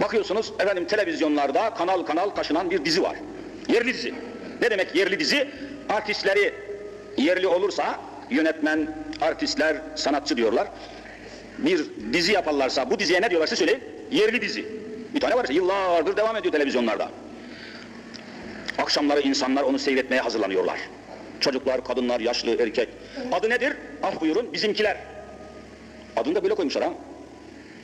Bakıyorsunuz efendim televizyonlarda kanal kanal taşınan bir dizi var. Yerli dizi. Ne demek yerli dizi? Artistleri yerli olursa yönetmen, artistler, sanatçı diyorlar. Bir dizi yaparlarsa bu diziye ne diyorlar size söyleyin? Yerli dizi. Bir tane var işte yıllardır devam ediyor televizyonlarda. Akşamları insanlar onu seyretmeye hazırlanıyorlar. Çocuklar, kadınlar, yaşlı, erkek. Adı nedir? Af buyurun bizimkiler. Adını da böyle koymuşlar ha.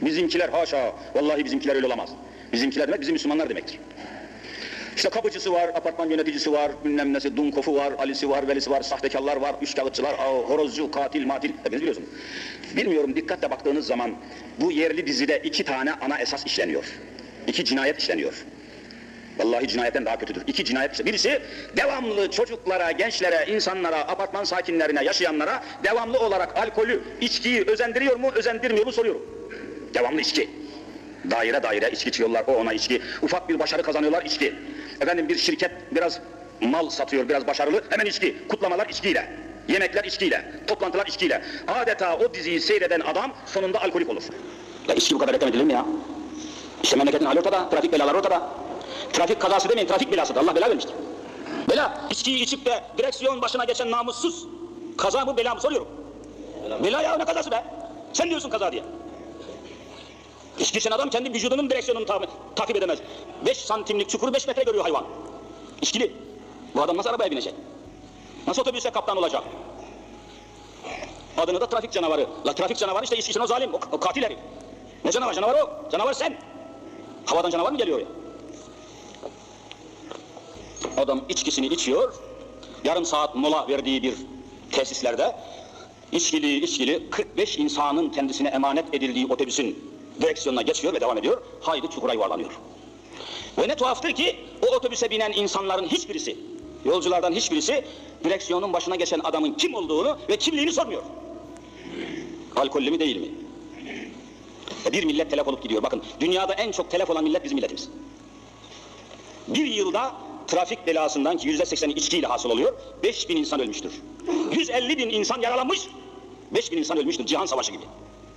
Bizimkiler haşa. Vallahi bizimkiler öyle olamaz. Bizimkiler demek bizim Müslümanlar demektir. İşte kapıcısı var, apartman yöneticisi var, bilmem nesi, Dunkofu var, Ali'si var, Velisi var, sahtekarlar var, üçkağıtçılar, aa, horozcu, katil, matil, hepiniz biliyorsunuz. Bilmiyorum dikkatle baktığınız zaman bu yerli dizide iki tane ana esas işleniyor. İki cinayet işleniyor. Vallahi cinayetten daha kötüdür. İki cinayet işte. Birisi devamlı çocuklara, gençlere, insanlara, apartman sakinlerine, yaşayanlara devamlı olarak alkolü, içkiyi özendiriyor mu, özendirmiyor mu soruyorum. Devamlı içki. Daire daire içki içiyorlar, o ona içki. Ufak bir başarı kazanıyorlar, içki. Efendim bir şirket biraz mal satıyor, biraz başarılı, hemen içki. Kutlamalar içkiyle. Yemekler içkiyle, toplantılar içkiyle. Adeta o diziyi seyreden adam sonunda alkolik olur. Ya içki bu kadar reklam edilir mi ya? İşte memleketin hali ortada, trafik belaları ortada. Trafik kazası demeyin, trafik belasıdır. Allah bela vermiştir. Bela, içkiyi içip de direksiyon başına geçen namussuz. Kaza mı bela mı soruyorum. Bela ya ne kazası be? Sen diyorsun kaza diye. İçki içen adam kendi vücudunun direksiyonunu ta takip edemez. 5 santimlik çukuru 5 metre görüyor hayvan. İçkili. Bu adam nasıl arabaya binecek? Nasıl otobüse kaptan olacak? Adını da trafik canavarı. La trafik canavarı işte içki o zalim, o, o katil herif. Ne canavar? Canavar o. Canavar sen. Havadan canavar mı geliyor ya? Adam içkisini içiyor, yarım saat mola verdiği bir tesislerde içkili içkili 45 insanın kendisine emanet edildiği otobüsün direksiyonuna geçiyor ve devam ediyor. Haydi çukura yuvarlanıyor. Ve ne tuhaftır ki o otobüse binen insanların hiçbirisi, yolculardan hiçbirisi direksiyonun başına geçen adamın kim olduğunu ve kimliğini sormuyor. Alkollü mü değil mi? E bir millet telef olup gidiyor. Bakın dünyada en çok telef olan millet bizim milletimiz. Bir yılda trafik belasından ki yüzde sekseni içkiyle hasıl oluyor, 5 bin insan ölmüştür. 150 bin insan yaralanmış, 5 bin insan ölmüştür cihan savaşı gibi.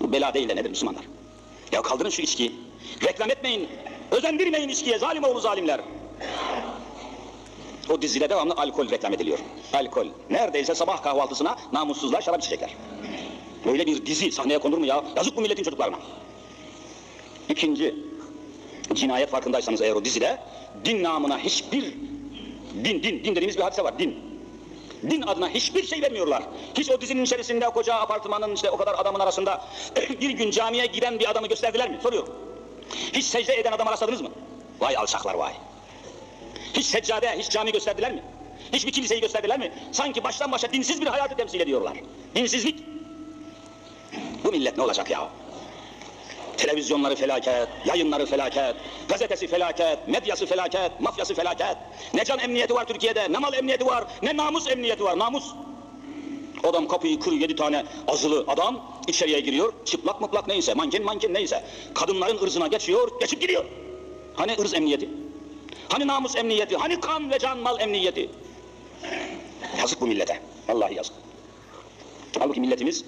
Bu bela değil de nedir Müslümanlar? Ya kaldırın şu içkiyi, reklam etmeyin, özendirmeyin içkiye, zalim oğlu zalimler. O dizide devamlı alkol reklam ediliyor. Alkol. Neredeyse sabah kahvaltısına namussuzlar şarap içecekler. Böyle bir dizi sahneye konur mu ya? Yazık bu milletin çocuklarına. İkinci cinayet farkındaysanız eğer o dizide din namına hiçbir din, din, din dediğimiz bir hadise var, din. Din adına hiçbir şey vermiyorlar. Hiç o dizinin içerisinde koca apartmanın işte o kadar adamın arasında bir gün camiye giden bir adamı gösterdiler mi? Soruyorum. Hiç secde eden adamı rastladınız mı? Vay alçaklar vay. Hiç seccade, hiç cami gösterdiler mi? Hiçbir kiliseyi gösterdiler mi? Sanki baştan başa dinsiz bir hayatı temsil ediyorlar. Dinsizlik. Bu millet ne olacak ya? Televizyonları felaket, yayınları felaket, gazetesi felaket, medyası felaket, mafyası felaket. Ne can emniyeti var Türkiye'de, ne mal emniyeti var, ne namus emniyeti var, namus. Adam kapıyı kırıyor, yedi tane azılı adam içeriye giriyor, çıplak mıplak neyse, manken manken neyse. Kadınların ırzına geçiyor, geçip gidiyor. Hani ırz emniyeti? Hani namus emniyeti? Hani kan ve can mal emniyeti? Yazık bu millete, vallahi yazık. Halbuki milletimiz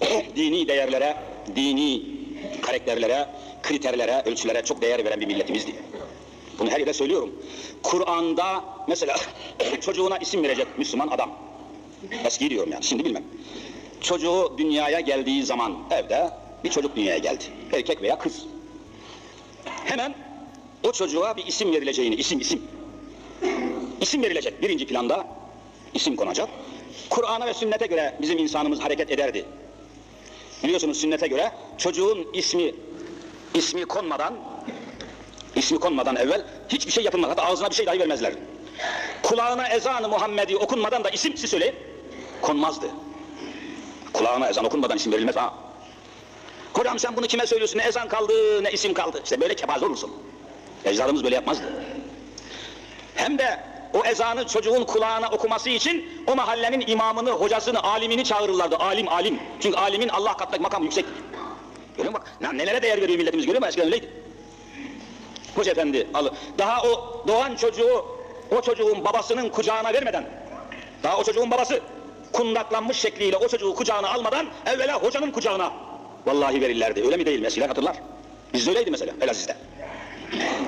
dini değerlere, dini karakterlere, kriterlere, ölçülere çok değer veren bir milletimizdi. Bunu her yerde söylüyorum. Kur'an'da mesela çocuğuna isim verecek Müslüman adam. Eski diyorum yani, şimdi bilmem. Çocuğu dünyaya geldiği zaman evde bir çocuk dünyaya geldi. Erkek veya kız. Hemen o çocuğa bir isim verileceğini, isim isim. İsim verilecek birinci planda isim konacak. Kur'an'a ve sünnete göre bizim insanımız hareket ederdi. Biliyorsunuz sünnete göre çocuğun ismi ismi konmadan ismi konmadan evvel hiçbir şey yapılmaz. Hatta ağzına bir şey dahi vermezler. Kulağına ezanı Muhammedi okunmadan da isim siz söyleyin konmazdı. Kulağına ezan okunmadan isim verilmez ha. Hocam sen bunu kime söylüyorsun? Ne ezan kaldı ne isim kaldı. İşte böyle kepaze olursun. Ecdadımız böyle yapmazdı. Hem de o ezanı çocuğun kulağına okuması için o mahallenin imamını, hocasını, alimini çağırırlardı. Alim, alim. Çünkü alimin Allah katındaki makamı yüksek. Görüyor musun bak? Nelere değer veriyor milletimiz görüyor musun? Eskiden öyleydi. Hoca efendi, al. Daha o doğan çocuğu, o çocuğun babasının kucağına vermeden, daha o çocuğun babası kundaklanmış şekliyle o çocuğu kucağına almadan evvela hocanın kucağına vallahi verirlerdi. Öyle mi değil mi? Eskiden hatırlar. Bizde öyleydi mesela Elaziz'de.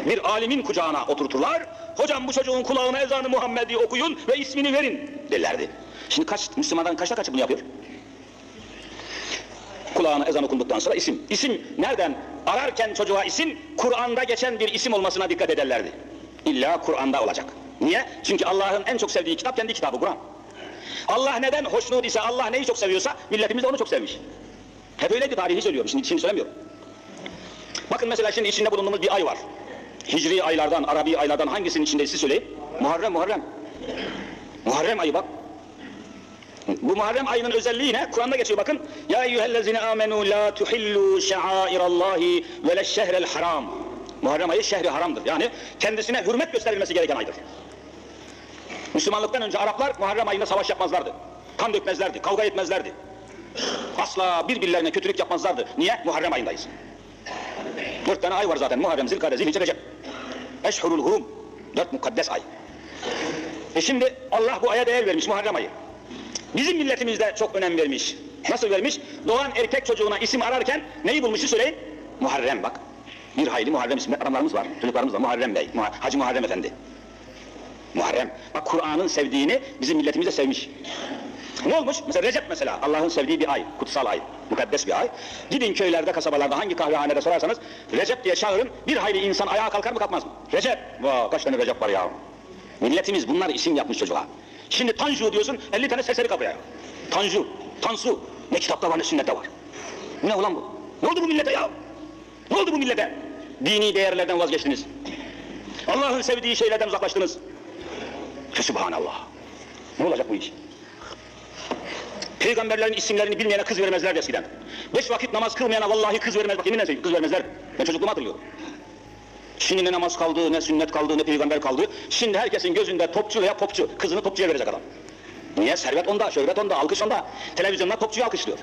bir alimin kucağına oturturlar. Hocam bu çocuğun kulağına ezanı Muhammed'i okuyun ve ismini verin derlerdi. Şimdi kaç Müslümanların kaçta kaçı bunu yapıyor? Kulağına ezan okunduktan sonra isim. İsim nereden? Ararken çocuğa isim, Kur'an'da geçen bir isim olmasına dikkat ederlerdi. İlla Kur'an'da olacak. Niye? Çünkü Allah'ın en çok sevdiği kitap kendi kitabı Kur'an. Allah neden hoşnut ise, Allah neyi çok seviyorsa milletimiz de onu çok sevmiş. Hep öyleydi tarihi söylüyorum, şimdi, şimdi söylemiyorum. Bakın mesela şimdi içinde bulunduğumuz bir ay var. Hicri aylardan, Arabi aylardan hangisinin içinde siz söyleyin? Muharrem, Muharrem. Muharrem ayı bak. Bu Muharrem ayının özelliği ne? Kur'an'da geçiyor bakın. Ya eyyühellezine amenu la tuhillu şairallahi ve leşşehrel haram. Muharrem ayı şehri haramdır. Yani kendisine hürmet gösterilmesi gereken aydır. Müslümanlıktan önce Araplar Muharrem ayında savaş yapmazlardı. Kan dökmezlerdi, kavga etmezlerdi. Asla birbirlerine kötülük yapmazlardı. Niye? Muharrem ayındayız. Dört tane ay var zaten. Muharrem, Zilkade, Zilhicce, Recep. Eşhurul Hurum. Dört mukaddes ay. E şimdi Allah bu aya değer vermiş Muharrem ayı. Bizim milletimizde çok önem vermiş. Nasıl vermiş? Doğan erkek çocuğuna isim ararken neyi bulmuştu söyleyin? Muharrem bak. Bir hayli Muharrem isimli adamlarımız var. Çocuklarımız var. Muharrem Bey, Muha- Hacı Muharrem Efendi. Muharrem. Bak Kur'an'ın sevdiğini bizim milletimiz de sevmiş. Ne olmuş? Mesela Recep mesela Allah'ın sevdiği bir ay, kutsal ay, mukaddes bir ay. Gidin köylerde, kasabalarda hangi kahvehanede sorarsanız Recep diye çağırın bir hayli insan ayağa kalkar mı kalkmaz mı? Recep! Vaa kaç tane Recep var ya. Milletimiz bunlar isim yapmış çocuğa. Şimdi Tanju diyorsun 50 tane serseri kapıya. Tanju, Tansu. Ne kitapta var ne sünnette var. Ne ulan bu? Ne oldu bu millete ya? Ne oldu bu millete? Dini değerlerden vazgeçtiniz. Allah'ın sevdiği şeylerden uzaklaştınız. Sübhanallah. Ne olacak bu iş? Peygamberlerin isimlerini bilmeyene kız vermezlerdi eskiden. Beş vakit namaz kılmayana vallahi kız vermez. Bak yeminle söyleyeyim kız vermezler. Ben çocukluğumu hatırlıyorum. Şimdi ne namaz kaldı, ne sünnet kaldı, ne peygamber kaldı. Şimdi herkesin gözünde topçu veya popçu. Kızını topçuya verecek adam. Niye? Servet onda, şöhret onda, alkış onda. Televizyonlar topçuyu alkışlıyor.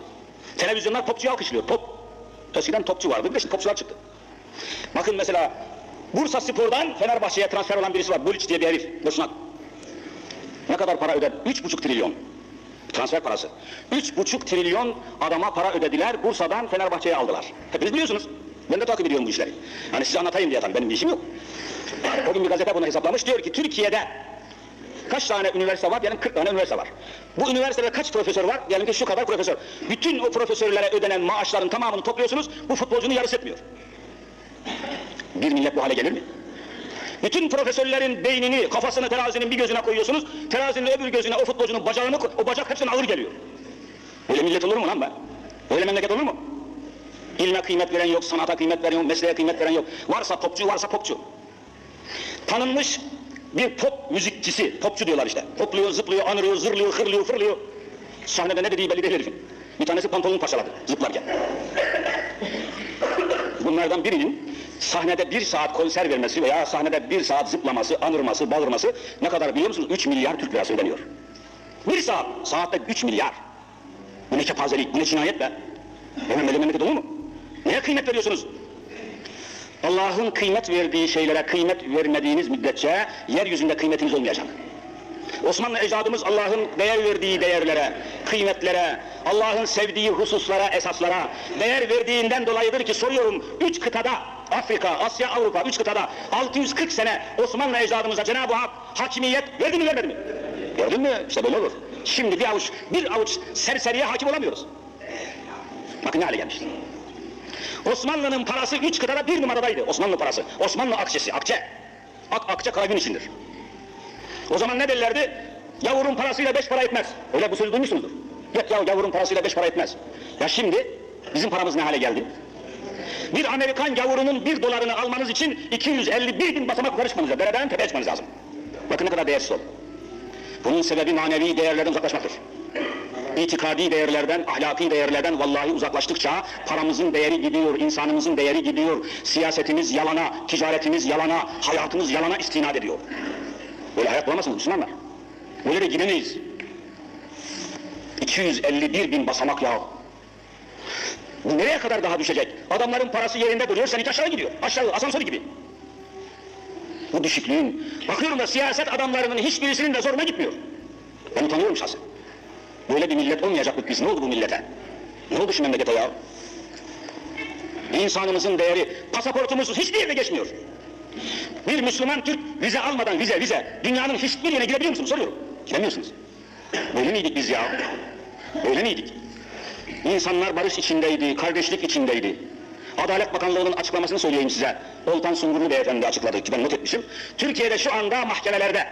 Televizyonlar topçuyu alkışlıyor. Top. Eskiden topçu vardı, bir de şimdi topçular çıktı. Bakın mesela Bursa Spor'dan Fenerbahçe'ye transfer olan birisi var. Bulic diye bir herif. Boşnak. Ne kadar para öder? Üç buçuk trilyon. Transfer parası. Üç buçuk trilyon adama para ödediler. Bursa'dan Fenerbahçe'ye aldılar. Hepiniz biliyorsunuz. Ben de takip ediyorum bu işleri. Hani size anlatayım diye tabii benim işim yok. O gün bir gazete bunu hesaplamış. Diyor ki Türkiye'de kaç tane üniversite var? Diyelim 40 tane üniversite var. Bu üniversitede kaç profesör var? Diyelim ki şu kadar profesör. Bütün o profesörlere ödenen maaşların tamamını topluyorsunuz. Bu futbolcunun yarısı etmiyor. Bir millet bu hale gelir mi? Bütün profesörlerin beynini, kafasını terazinin bir gözüne koyuyorsunuz. Terazinin öbür gözüne o futbolcunun bacağını. O bacak hepsine ağır geliyor. Böyle millet olur mu lan be? Böyle memleket olur mu? İlme kıymet veren yok, sanata kıymet veren yok, mesleğe kıymet veren yok. Varsa popçu, varsa popçu. Tanınmış bir pop müzikçisi, popçu diyorlar işte. Hopluyor, zıplıyor, anırıyor, zırlıyor, hırlıyor, fırlıyor. Sahnede ne dediği belli değil herifin. Bir tanesi pantolonu parçaladı zıplarken. Bunlardan birinin sahnede bir saat konser vermesi veya sahnede bir saat zıplaması, anırması, bağırması ne kadar biliyor musunuz? 3 milyar Türk lirası ödeniyor. Bir saat, saatte 3 milyar. Bu ne kepazelik, bu ne cinayet be? Hemen böyle memleket olur mu? Neye kıymet veriyorsunuz? Allah'ın kıymet verdiği şeylere kıymet vermediğiniz müddetçe yeryüzünde kıymetiniz olmayacak. Osmanlı ecdadımız Allah'ın değer verdiği değerlere, kıymetlere, Allah'ın sevdiği hususlara, esaslara değer verdiğinden dolayıdır ki soruyorum, üç kıtada, Afrika, Asya, Avrupa, üç kıtada 640 sene Osmanlı ecdadımıza Cenab-ı Hak hakimiyet verdi mi vermedi mi? Gördün mü? İşte böyle olur. Şimdi bir avuç, bir avuç serseriye hakim olamıyoruz. Bakın ne hale gelmiş. Osmanlı'nın parası üç kıtada bir numaradaydı. Osmanlı parası. Osmanlı akçesi, akçe. Ak, akçe karagün içindir. O zaman ne derlerdi? Yavurun parasıyla beş para etmez. Öyle bu sözü duymuşsunuzdur. Yok ya yavurun parasıyla beş para etmez. Ya şimdi bizim paramız ne hale geldi? Bir Amerikan yavurunun bir dolarını almanız için 251 bin basamak yukarı çıkmanız lazım. Dereden tepeye çıkmanız lazım. Bakın ne kadar değersiz oldu. Bunun sebebi manevi değerlerden uzaklaşmaktır. İtikadi değerlerden, ahlaki değerlerden vallahi uzaklaştıkça paramızın değeri gidiyor, insanımızın değeri gidiyor, siyasetimiz yalana, ticaretimiz yalana, hayatımız yalana istinad ediyor. Böyle hayat bulamazsınız Müslümanlar. Böyle de gidemeyiz. 251 bin basamak ya. Bu nereye kadar daha düşecek? Adamların parası yerinde duruyor, seninki aşağı gidiyor. Aşağı, asansör gibi. Bu düşüklüğün, bakıyorum da siyaset adamlarının hiçbirisinin de zoruna gitmiyor. Ben utanıyorum şahsen. Böyle bir millet olmayacaktık biz. Ne oldu bu millete? Ne oldu şu memlekete ya? İnsanımızın değeri, pasaportumuz hiçbir yerde geçmiyor. Bir Müslüman Türk vize almadan vize vize dünyanın hiçbir yerine girebiliyor musunuz? Soruyorum. Giremiyorsunuz. Böyle miydik biz ya? Böyle miydik? İnsanlar barış içindeydi, kardeşlik içindeydi. Adalet Bakanlığı'nın açıklamasını söyleyeyim size. Oltan Sungurlu Beyefendi açıkladı ki ben not etmişim. Türkiye'de şu anda mahkemelerde,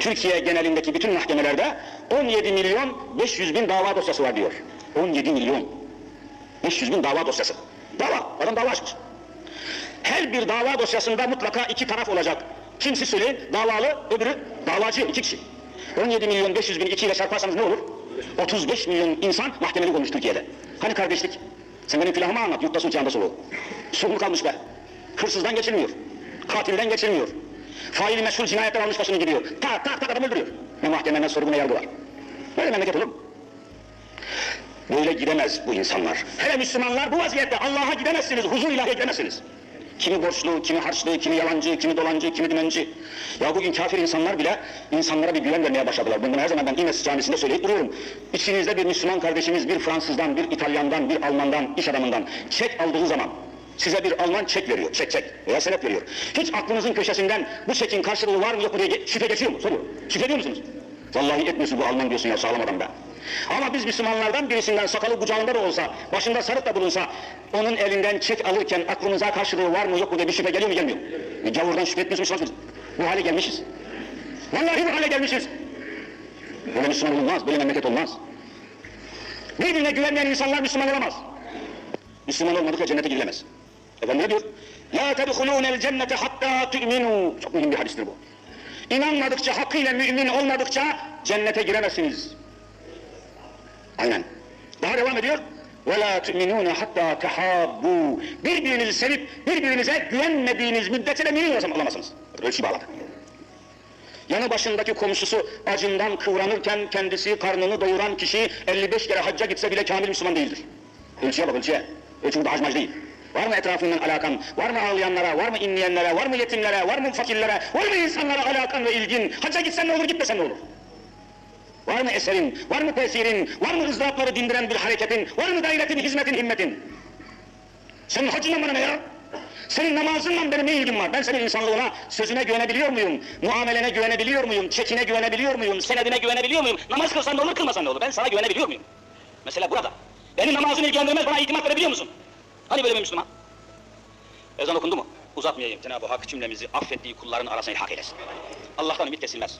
Türkiye genelindeki bütün mahkemelerde 17 milyon 500 bin dava dosyası var diyor. 17 milyon 500 bin dava dosyası. Dava, adam dava açmış. Her bir dava dosyasında mutlaka iki taraf olacak. Kimsi söyleyin, davalı, öbürü davacı, iki kişi. 17 milyon 500 bin iki ile çarparsanız ne olur? 35 milyon insan mahkemelik olmuş Türkiye'de. Hani kardeşlik? Sen benim külahımı anlat, yurtta sulçağında solu. Sulh kalmış be. Hırsızdan geçilmiyor. Katilden geçilmiyor. Faili meşhur cinayetler almış başını gidiyor. Tak tak tak adam öldürüyor. Ne mahkeme ne sorgu ne yargı var. Böyle memleket olur? Böyle gidemez bu insanlar. Hele Müslümanlar bu vaziyette Allah'a gidemezsiniz, huzur ilahiye gidemezsiniz. Kimi borçlu, kimi harçlı, kimi yalancı, kimi dolancı, kimi dümenci. Ya bugün kafir insanlar bile insanlara bir güven vermeye başladılar. Bunu her zaman ben İmes camisinde söyleyip duruyorum. İçinizde bir Müslüman kardeşimiz bir Fransızdan, bir İtalyandan, bir Almandan, iş adamından çek aldığı zaman size bir Alman çek veriyor, çek çek veya senet veriyor. Hiç aklınızın köşesinden bu çekin karşılığı var mı yok mu diye şüphe geçiyor mu? Soruyorum. Şüphe ediyor musunuz? Vallahi etmiyorsun bu Alman diyorsun ya sağlam adam be. Ama biz Müslümanlardan birisinden sakalı kucağında da olsa, başında sarık da bulunsa, onun elinden çek alırken aklımıza karşılığı var mı yok mu diye bir şüphe geliyor mu gelmiyor? E, gavurdan şüphe etmiyoruz Müslüman Bu hale gelmişiz. Vallahi bu hale gelmişiz. Böyle Müslüman olmaz, böyle memleket olmaz. Birbirine güvenmeyen insanlar Müslüman olamaz. Müslüman olmadıkça cennete girilemez. Efendim ne diyor? La tedhulûnel cennete hattâ tu'minû. Çok mühim bir hadistir bu. İnanmadıkça, hakkıyla mümin olmadıkça cennete giremezsiniz. Aynen. Daha devam ediyor. وَلَا تُؤْمِنُونَ حَتَّى تَحَابُّوا Birbirinizi sevip birbirinize güvenmediğiniz müddetçe de mümin olamazsınız. Ölçü bağladı. Yanı başındaki komşusu acından kıvranırken kendisi karnını doyuran kişi 55 kere hacca gitse bile kamil Müslüman değildir. Ölçüye bak ölçüye. Ölçü burada hacmac değil. Var mı etrafından alakan? Var mı ağlayanlara? Var mı inleyenlere? Var mı yetimlere? Var mı fakirlere? Var mı insanlara alakan ve ilgin? Hacca gitsen ne olur gitmesen ne olur? Var mı eserin? Var mı tesirin? Var mı ızdırapları dindiren bir hareketin? Var mı gayretin, hizmetin, himmetin? Senin hacınla bana ne ya? Senin namazınla benim ne ilgim var? Ben senin insanlığına, sözüne güvenebiliyor muyum? Muamelene güvenebiliyor muyum? Çekine güvenebiliyor muyum? Senedine güvenebiliyor muyum? Namaz kılsan ne olur, kılmasan ne olur? Ben sana güvenebiliyor muyum? Mesela burada. Benim namazım ilgilendirmez, bana itimat verebiliyor musun? Hani böyle bir Müslüman? Ezan okundu mu? Uzatmayayım. Cenab-ı Hak cümlemizi affettiği kulların arasına ilhak eylesin. Allah'tan ümit kesilmez.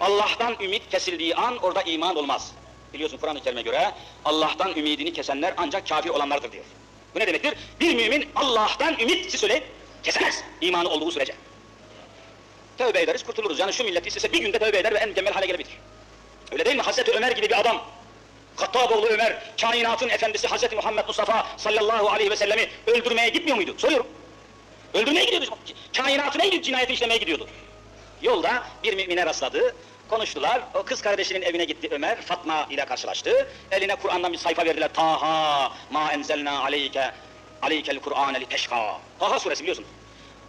Allah'tan ümit kesildiği an orada iman olmaz. Biliyorsun Kur'an-ı Kerim'e göre Allah'tan ümidini kesenler ancak kafir olanlardır diyor. Bu ne demektir? Bir mümin Allah'tan ümit, siz söyleyin, kesemez imanı olduğu sürece. Tövbe ederiz, kurtuluruz. Yani şu millet istese bir günde tövbe eder ve en mükemmel hale gelebilir. Öyle değil mi? Hazreti Ömer gibi bir adam, Kattaboğlu Ömer, kainatın efendisi Hazreti Muhammed Mustafa sallallahu aleyhi ve sellemi öldürmeye gitmiyor muydu? Soruyorum. Öldürmeye gidiyordu. Kainatın en büyük cinayeti işlemeye gidiyordu. Yolda bir mümine rastladı, konuştular. O kız kardeşinin evine gitti Ömer, Fatma ile karşılaştı. Eline Kur'an'dan bir sayfa verdiler. Taha ma enzelna aleyke aleykel Kur'ane li teşka. Taha suresi biliyorsun.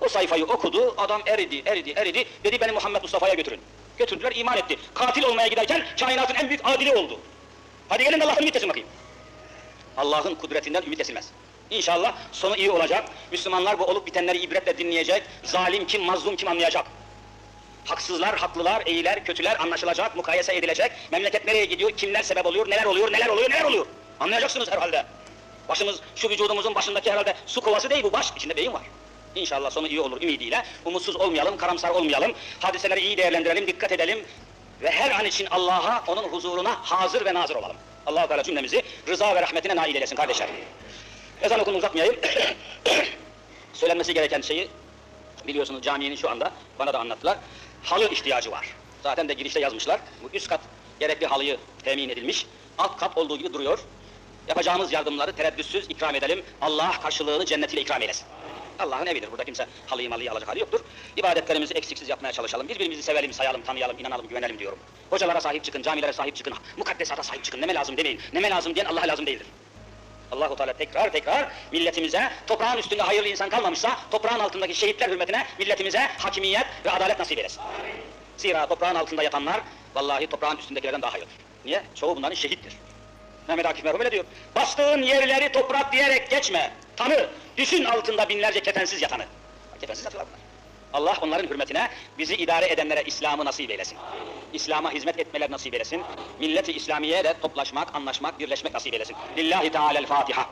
O sayfayı okudu, adam eridi, eridi, eridi. Dedi beni Muhammed Mustafa'ya götürün. Götürdüler, iman etti. Katil olmaya giderken kainatın en büyük adili oldu. Hadi gelin de Allah'tan ümit bakayım. Allah'ın kudretinden ümit kesilmez. İnşallah sonu iyi olacak. Müslümanlar bu olup bitenleri ibretle dinleyecek. Zalim kim, mazlum kim anlayacak. Haksızlar, haklılar, iyiler, kötüler anlaşılacak, mukayese edilecek. Memleket nereye gidiyor, kimler sebep oluyor, neler oluyor, neler oluyor, neler oluyor. Anlayacaksınız herhalde. Başımız, şu vücudumuzun başındaki herhalde su kovası değil bu, baş içinde beyin var. İnşallah sonu iyi olur ümidiyle. Umutsuz olmayalım, karamsar olmayalım. Hadiseleri iyi değerlendirelim, dikkat edelim. Ve her an için Allah'a, onun huzuruna hazır ve nazır olalım. allah Teala cümlemizi rıza ve rahmetine nail eylesin kardeşler. Ezan okunu uzatmayayım. Söylenmesi gereken şeyi biliyorsunuz caminin şu anda bana da anlattılar. Halı ihtiyacı var. Zaten de girişte yazmışlar. Bu üst kat gerekli halıyı temin edilmiş. Alt kat olduğu gibi duruyor. Yapacağımız yardımları tereddütsüz ikram edelim. Allah karşılığını cennetiyle ikram eylesin. Allah'ın evidir. Burada kimse halıyı malıyı alacak hali yoktur. İbadetlerimizi eksiksiz yapmaya çalışalım. Birbirimizi sevelim, sayalım, tanıyalım, inanalım, güvenelim diyorum. Hocalara sahip çıkın, camilere sahip çıkın, mukaddesata sahip çıkın. Neme lazım demeyin. Neme lazım diyen Allah'a lazım değildir. Allahu Teala tekrar tekrar milletimize toprağın üstünde hayırlı insan kalmamışsa toprağın altındaki şehitler hürmetine milletimize hakimiyet ve adalet nasip eylesin. Zira toprağın altında yatanlar vallahi toprağın üstündekilerden daha hayırlıdır. Niye? Çoğu bunların şehittir. Mehmet Akif merhum öyle diyor. Bastığın yerleri toprak diyerek geçme. Tanı, düşün altında binlerce kefensiz yatanı. kefensiz yatıyorlar bunlar. Allah onların hürmetine bizi idare edenlere İslam'ı nasip eylesin. İslam'a hizmet etmeler nasip eylesin. Milleti İslamiye de toplaşmak, anlaşmak, birleşmek nasip eylesin. Lillahi Teala'l Fatiha.